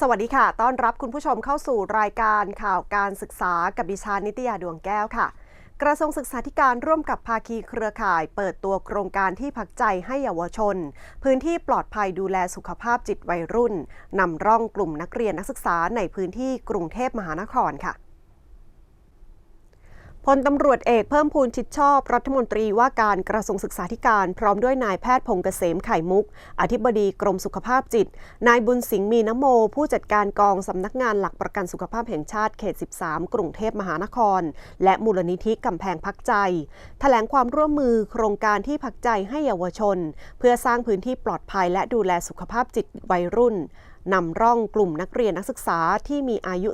สวัสดีค่ะ ต้อนรับคุณผู้ชมเข้าสู่รายการข่าวการศึกษากับดิฉันนิตยาดวงแก้วค่ะ กระทรวงศึกษาธิการร่วมกับภาคีเครือข่าย เปิดตัวโครงการที่พักใจให้เยาวชน พื้นที่ปลอดภัยดูแลสุขภาพจิตวัยรุ่นนำร่องกลุ่มนักเรียนนักศึกษาในพื้นที่กรุงเทพมหานครค่ะ พลตำรวจเอกเพิ่มพูนชิดชอบ รัฐมนตรีว่าการกระทรวงศึกษาธิการพร้อมด้วยนายแพทย์พงเกษมไข่มุก อธิบดีกรมสุขภาพจิต นายบุญสิงห์มีนโม ผู้จัดการกองสำนักงานหลักประกันสุขภาพแห่งชาติเขต 13 กรุงเทพมหานคร และมูลนิธิกำแพงพักใจแถลงความร่วมมือโครงการที่พักใจให้เยาวชน เพื่อสร้างพื้นที่ปลอดภัยและดูแลสุขภาพจิตวัยรุ่น นำร่องกลุ่มนักเรียนนักศึกษาที่มีอายุ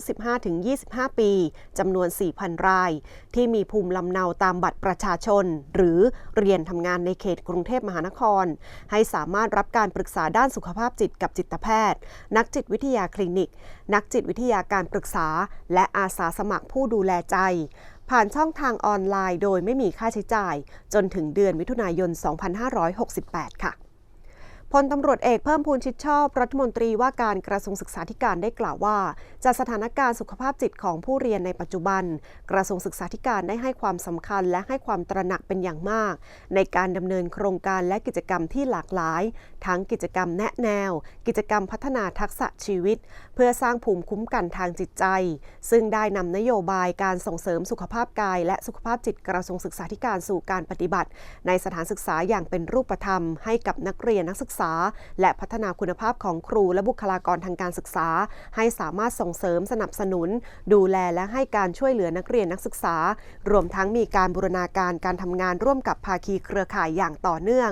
15-25 ปีจำนวน 4,000 ราย ที่มีภูมิลำเนาตามบัตรประชาชน หรือเรียนทำงานในเขตกรุงเทพมหานคร ให้สามารถรับการปรึกษาด้านสุขภาพจิตกับจิตแพทย์ นักจิตวิทยาคลินิก นักจิตวิทยาการปรึกษา และอาสาสมัครผู้ดูแลใจผ่านช่องทางออนไลน์โดยไม่มีค่าใช้จ่าย จนถึงเดือนมิถุนายน 2568 ค่ะ พลตำรวจเอกเพิ่มพูนชิดชอบ รัฐมนตรีว่าการกระทรวงศึกษาธิการได้กล่าวว่า จากสถานการณ์สุขภาพจิตของผู้เรียนในปัจจุบัน กระทรวงศึกษาธิการได้ให้ความสำคัญและให้ความตระหนักเป็นอย่างมาก ในการดำเนินโครงการและกิจกรรมที่หลากหลาย ทั้งกิจกรรมแนะแนว กิจกรรมพัฒนาทักษะชีวิต เพื่อสร้างภูมิคุ้มกันทางจิตใจ ซึ่งได้นำนโยบายการส่งเสริมสุขภาพกาย และสุขภาพจิตกระทรวงศึกษาธิการสู่การปฏิบัติ ในสถานศึกษาอย่างเป็นรูปธรรมให้กับนักเรียนนักศึกษาและพัฒนาคุณภาพของครูและบุคลากรทางการศึกษา ให้สามารถส่งเสริมสนับสนุน ดูแลและให้การช่วยเหลือนักเรียนนักศึกษา รวมทั้งมีการบูรณาการการทำงานร่วมกับภาคีเครือข่ายอย่างต่อเนื่อง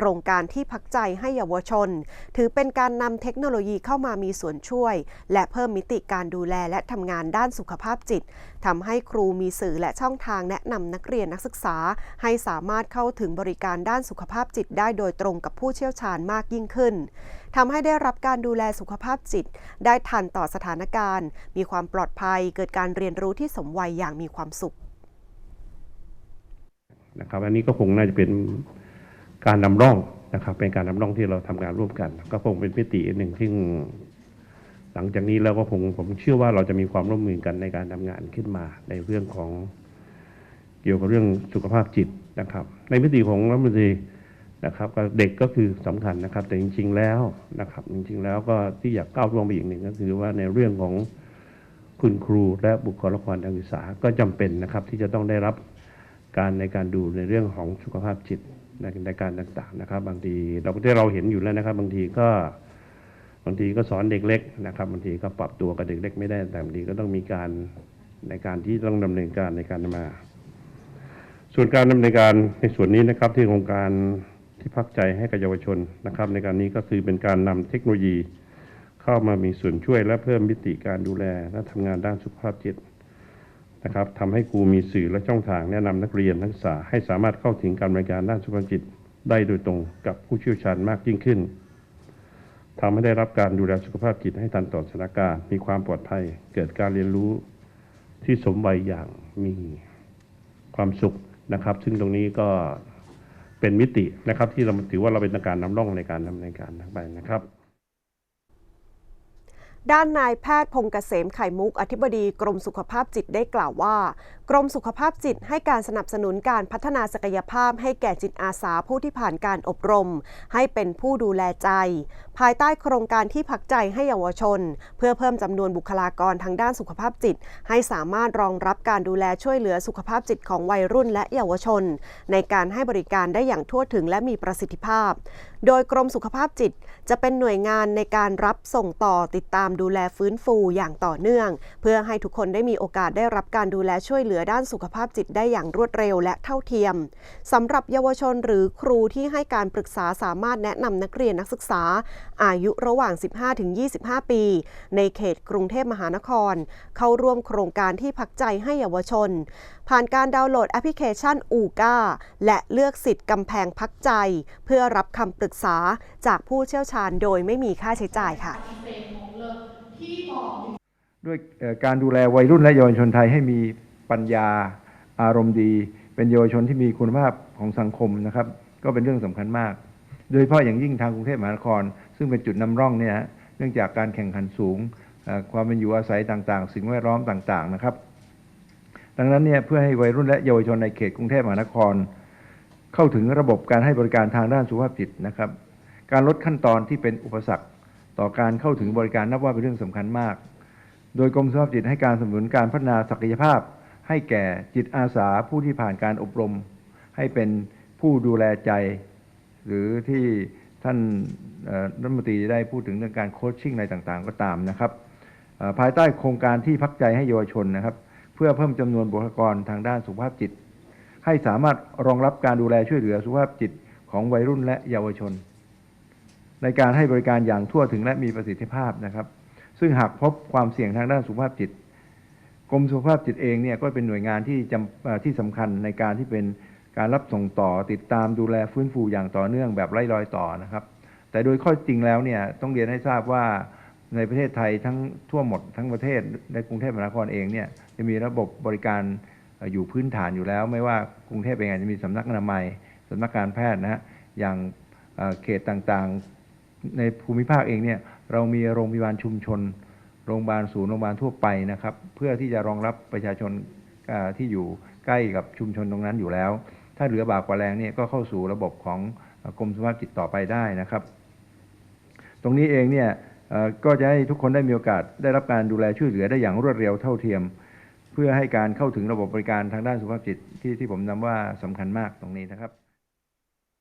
โครงการที่พักใจให้เยาวชน ถือเป็นการนำเทคโนโลยีเข้ามามีส่วนช่วย และเพิ่มมิติการดูแลและทำงานด้านสุขภาพจิตทำให้ครูมีสื่อและช่องทางแนะนำนักเรียนนักศึกษา ให้สามารถเข้าถึงบริการด้านสุขภาพจิตได้โดยตรงกับผู้เชี่ยวชาญมากยิ่งขึ้นทำให้ได้รับการดูแลสุขภาพจิต ได้ทันต่อสถานการณ์ มีความปลอดภัย เกิดการเรียนรู้ที่สมวัยอย่างมีความสุขนะครับอันนี้ก็คงน่าจะเป็น การนำร่องนะครับ เป็นการนำร่องที่เราทำงานร่วมกัน ก็คงเป็นมิติหนึ่งที่หลังจากนี้แล้วก็คงผมเชื่อว่าเราจะมีความร่วมมือกันในการทำงานขึ้นมาในเรื่องของเกี่ยวกับเรื่องสุขภาพจิตนะครับ ในมิติของรัฐมนตรีนะครับเด็กก็คือสำคัญนะครับ แต่จริง ๆแล้วนะครับ จริง ๆ แล้วก็ที่อยากก้าวล่วงไปอีกหนึ่งก็คือว่าในเรื่องของคุณครูและบุคลากรทางศึกษาก็จำเป็นนะครับ ที่จะต้องได้รับการในการดูในเรื่องของสุขภาพจิต ในในการต่างๆนะครับ บางทีเราที่เราเห็นอยู่แล้วนะครับ บางทีก็บางทีก็สอนเด็กเล็กนะครับบางทีก็ปรับตัวกับเด็กเล็กไม่ได้แต่บางทีก็ต้องมีการในการที่ต้องดำเนินการในการมา ส่วนการดำเนินการในส่วนนี้นะครับที่โครงการที่พักใจให้กับเยาวชนนะครับ ในการนี้ก็คือเป็นการนำเทคโนโลยี เข้ามามีส่วนช่วยและเพิ่มมิติการดูแลและทำงานด้านสุขภาพจิต นะครับทำให้ครูมีสื่อและช่องทางแนะนำนักเรียนนักศึกษาให้สามารถเข้าถึงการบริการด้านสุขภาพจิตได้โดยตรงกับผู้เชี่ยวชาญมากยิ่งขึ้นทำให้ได้รับการดูแลสุขภาพจิตให้ทันต่อสถานการณ์มีความปลอดภัย เกิดการเรียนรู้ที่สมวัยอย่างมีความสุขนะครับ ซึ่งตรงนี้ก็เป็นมิตินะครับที่เราถือว่าเราเป็นการนำร่องในการดำเนินการทั้งไปนะครับ ด้านนายแพทย์พงษ์เกษมไข่มุก อธิบดีกรมสุขภาพจิตได้กล่าวว่า กรมสุขภาพจิตให้การสนับสนุนการพัฒนาศักยภาพให้แก่จิตอาสาผู้ที่ผ่านการอบรม ให้เป็นผู้ดูแลใจ ภายใต้โครงการที่พักใจให้เยาวชน เพื่อเพิ่มจำนวนบุคลากรทางด้านสุขภาพจิต ให้สามารถรองรับการดูแลช่วยเหลือสุขภาพจิตของวัยรุ่นและเยาวชน ในการให้บริการได้อย่างทั่วถึงและมีประสิทธิภาพ โดยกรมสุขภาพจิต จะเป็นหน่วยงานในการรับส่งต่อติดตามดูแลฟื้นฟูอย่างต่อเนื่อง เพื่อให้ทุกคนได้มีโอกาสได้รับการดูแลช่วยเหลือด้านสุขภาพจิตได้อย่างรวดเร็วและเท่าเทียมสำหรับเยาวชนหรือครูที่ให้การปรึกษาสามารถแนะนำนักเรียนนักศึกษา อายุระหว่าง 15-25 ปี ในเขตกรุงเทพมหานคร เข้าร่วมโครงการที่พักใจให้เยาวชน ผ่านการดาวน์โหลดแอปพลิเคชันอูก้าและเลือกสิทธิ์กำแพงพักใจ เพื่อรับคำปรึกษาจากผู้เชี่ยวชาญโดยไม่มีค่าใช้จ่ายค่ะ ด้วยการดูแลวัยรุ่นและเยาวชนไทยให้มีปัญญาอารมณ์ดี เป็นเยาวชนที่มีคุณภาพของสังคมนะครับ ก็เป็นเรื่องสำคัญมาก โดยเฉพาะอย่างยิ่งทางกรุงเทพมหานคร ซึ่งเป็นจุดนำร่องเนี่ยเนื่องจากการแข่งขันสูง ความเป็นอยู่อาศัยต่างๆ สิ่งแวดล้อมต่างๆนะครับ ดังนั้นเนี่ยเพื่อให้วัยรุ่นและเยาวชนในเขตกรุงเทพมหานคร เข้าถึงระบบการให้บริการทางด้านสุขภาพจิตนะครับ การลดขั้นตอนที่เป็นอุปสรรค ต่อการเข้าถึงบริการนับว่าเป็นเรื่องสำคัญมาก โดยกรมสุขภาพจิตให้การสนับสนุนการพัฒนาศักยภาพ ให้แก่จิตอาสาผู้ที่ผ่านการอบรม ให้เป็นผู้ดูแลใจ หรือที่ท่านรัฐมนตรีได้พูดถึงเรื่องการโคชชิ่งอะไรต่างๆ ก็ตามนะครับ ภายใต้โครงการที่พักใจให้เยาวชนนะครับ เพื่อเพิ่มจำนวนบุคลากรทางด้านสุขภาพจิต ให้สามารถรองรับการดูแลช่วยเหลือสุขภาพจิตของวัยรุ่นและเยาวชน ในการให้บริการอย่างทั่วถึงและมีประสิทธิภาพนะครับ ซึ่งหากพบความเสี่ยงทางด้านสุขภาพจิตกรมสุขภาพจิตเองเนี่ยก็เป็นหน่วยงานที่จำที่สำคัญในการที่เป็นการรับส่งต่อติดตามดูแลฟื้นฟูอย่างต่อเนื่องแบบไร้รอยต่อนะครับ แต่โดยข้อจริงแล้วเนี่ยต้องเรียนให้ทราบว่าในประเทศไทยทั้งทั่วหมดทั้งประเทศในกรุงเทพมหานครเองเนี่ยจะมีระบบบริการอยู่พื้นฐานอยู่แล้ว ไม่ว่ากรุงเทพเองอาจจะมีสำนักอนามัยสำนักการแพทย์นะฮะอย่างเอ่อเขตต่างๆ ในภูมิภาคเองเนี่ยเรามีโรงพยาบาลชุมชน โรงพยาบาลศูนย์โรงพยาบาลทั่วไปนะครับ เพื่อที่จะรองรับประชาชนที่อยู่ใกล้กับชุมชนตรงนั้นอยู่แล้ว ถ้าเหลือบากกว่าแรงเนี่ยก็เข้าสู่ระบบของกรมสุขภาพจิตต่อไปได้นะครับ ตรงนี้เองเนี่ยก็จะให้ทุกคนได้มีโอกาสได้รับการดูแลช่วยเหลือได้อย่างรวดเร็วเท่าเทียม เพื่อให้การเข้าถึงระบบบริการทางด้านสุขภาพจิตที่ที่ผมนำว่าสำคัญมากตรงนี้นะครับ